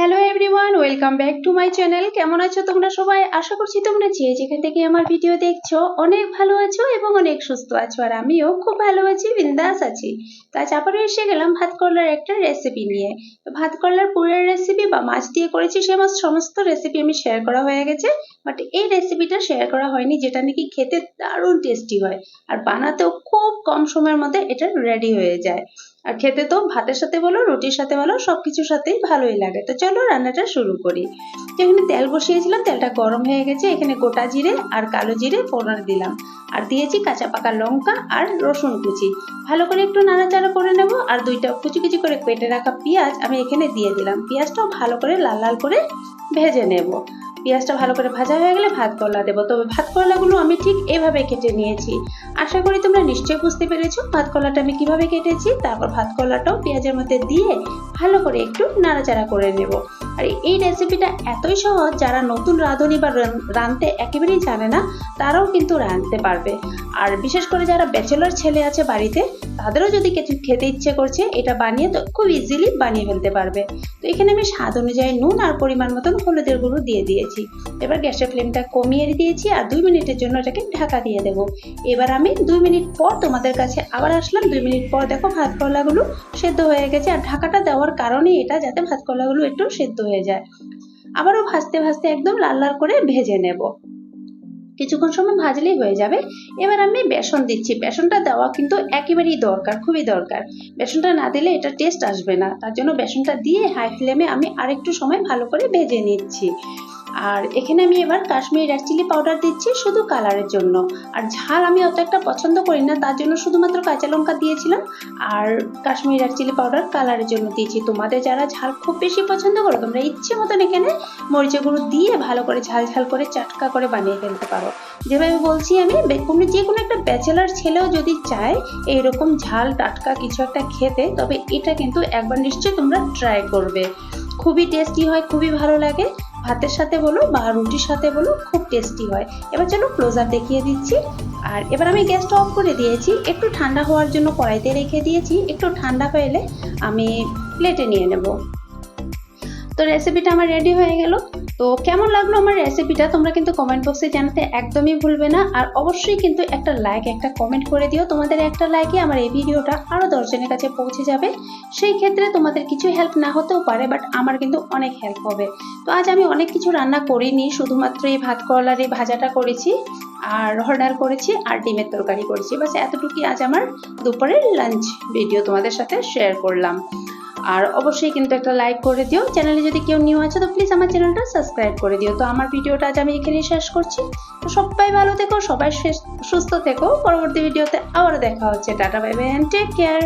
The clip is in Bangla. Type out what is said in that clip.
Hello everyone welcome back to my channel কেমন আছো তোমরা সবাই? আশা করছি তোমরা যে যেখান থেকে আমার ভিডিও দেখছ, অনেক ভালো আছো এবং অনেক সুস্থ আছো, আর আমিও খুব ভালো আছি, বিন্দাস আছি। তো আজ এসে গেলাম ভাত করলার একটা রেসিপি নিয়ে। তো ভাত করলার পুরের রেসিপি বা মাছ দিয়ে করেছি সে মাছ সমস্ত রেসিপি আমি শেয়ার করা হয়ে গেছে বাট এই রেসিপিটা শেয়ার করা হয়নি, যেটা নাকি খেতে দারুণ টেস্টি হয়। আর বানাতেও খুব কম সময়ের মধ্যে এটা রেডি হয়ে যায়। আর খেতে তো ভাতের সাথে বলো, রুটির সাথে বলো সব কিছুর সাথেই ভালোই লাগে। তো চলো রান্নাটা শুরু করি। এখানে তেল বসিয়েছিলাম, তেলটা গরম হয়ে গেছে, এখানে গোটা জিরে আর কালো জিরে ফোড়ন দিলাম। আর দিয়েছি কাঁচা পাকা লঙ্কা আর রসুন কুচি। ভালো করে একটু নাড়াচাড়া করে নেব আর দুইটা কুচি কুচি করে কেটে রাখা পেঁয়াজ আমি এখানে দিয়ে দিলাম। পেঁয়াজটাও ভালো করে লাল লাল করে ভেজে নেব। পেঁয়াজটা ভালো করে ভাজা হয়ে গেলে ভাত করলা দেবো। তবে ভাত করলাগুলো আমি ঠিক এভাবে কেটে নিয়েছি। আশা করি তোমরা নিশ্চয়ই বুঝতে পেরেছ ভাত কলাটা আমি কীভাবে কেটেছি। তারপর ভাত কলাটাও পেঁয়াজের মধ্যে দিয়ে ভালো করে একটু নাড়াচাড়া করে নেব। আর এই রেসিপিটা এতই সহজ, যারা নতুন রাঁধুনি বা রাঁধতে একেবারেই জানে না, তারাও কিন্তু রাঁধতে পারবে। আর বিশেষ করে যারা ব্যাচেলর ছেলে আছে বাড়িতে, তাদেরও যদি কিছু খেতে ইচ্ছে করছে, এটা বানিয়ে তো খুব ইজিলি বানিয়ে ফেলতে পারবে। তো এখানে আমি স্বাদ অনুযায়ী নুন আর পরিমাণ মতন হলুদের গুঁড়ো দিয়ে দিয়েছি। এবার গ্যাসের ফ্লেমটা কমিয়ে দিয়েছি আর দুই মিনিটের জন্য এটাকে ঢাকা দিয়ে দেবো। এবার আমি দুই মিনিট পর তোমাদের কাছে আবার আসলাম। দুই মিনিট পর দেখো ভাত করলাগুলো সেদ্ধ হয়ে গেছে। আর ঢাকাটা দেওয়ার কারণে এটা যাতে ভাত করলাগুলো একটু সেদ্ধ হয়ে যায়। আবারও ভাজতে ভাজতে একদম লাল লাল করে ভেজে নেব। কিছুক্ষণ সময় ভাজলেই হয়ে যাবে। এবার আমি বেসন দিচ্ছি। বেসনটা দেওয়া কিন্তু একেবারেই দরকার, খুবই দরকার। বেসনটা না দিলে এটা টেস্ট আসবে না। তার জন্য বেসনটা দিয়ে হাই ফ্লেমে আমি আরেকটু সময় ভালো করে ভেজে নিচ্ছি। আর এখানে আমি এবার কাশ্মীরি রেড চিলি পাউডার দিচ্ছি শুধু কালারের জন্য। আর ঝাল আমি অত একটা পছন্দ করি না, তার জন্য শুধুমাত্র কাঁচা লঙ্কা দিয়েছিলাম। আর কাশ্মীরি রেড চিলি পাউডার কালারের জন্য দিয়েছি। তোমাদের যারা ঝাল খুব বেশি পছন্দ করো, তোমরা ইচ্ছে মতন এখানে মরিচের গুঁড়ো দিয়ে ভালো করে ঝাল ঝাল করে চাটকা করে বানিয়ে ফেলতে পারো। যেভাবে বলছি আমি কোনো যে কোনো একটা ব্যাচেলার ছেলেও যদি চায় এইরকম ঝাল টাটকা কিছু একটা খেতে, তবে এটা কিন্তু একবার নিশ্চয়ই তোমরা ট্রাই করবে। খুবই টেস্টি হয়, খুবই ভালো লাগে। ভাতের সাথে বলো বা রুটির সাথে বলো, খুব টেস্টি হয়। এবার যেন ক্লোজার দেখিয়ে দিচ্ছি। আর এবার আমি গ্যাসটা অফ করে দিয়েছি। একটু ঠান্ডা হওয়ার জন্য কড়াইতে রেখে দিয়েছি। একটু ঠান্ডা হয়ে আমি প্লেটে নিয়ে নেব। তো রেসিপিটা আমার রেডি হয়ে গেল। তো কেমন লাগল আমার রেসিপিটা তোমরা কিন্তু কমেন্ট বক্সে জানাতে একদমই ভুলবে না। আর অবশ্যই কিন্তু একটা লাইক একটা কমেন্ট করে দিও। তোমাদের একটা লাইকে আমার এই ভিডিওটা আরও দশজনের কাছে পৌঁছে যাবে। সেই ক্ষেত্রে তোমাদের কিছু হেল্প না হতেও পারে বাট আমার কিন্তু অনেক হেল্প হবে। তো আজ আমি অনেক কিছু রান্না করিনি। শুধুমাত্র এই ভাত করলার এই ভাজাটা করেছি, আর অর্ডার করেছি, আর ডিমের তরকারি করেছি। বাস এতটুকুই আজ আমার দুপুরের লাঞ্চ ভিডিও তোমাদের সাথে শেয়ার করলাম। আর অবশ্যই কিন্তু একটা লাইক করে দিও। চ্যানেলে যদি কেউ নিউ আছে, তো প্লিজ আমার চ্যানেলটা সাবস্ক্রাইব করে দিও। তো আমার ভিডিওটা আজ আমি এখানেই শেষ করছি। তো সবাই ভালো থেকো, সবাই সুস্থ থেকো। পরবর্তী ভিডিওতে আবারও দেখা হচ্ছে। Tata bye bye and take care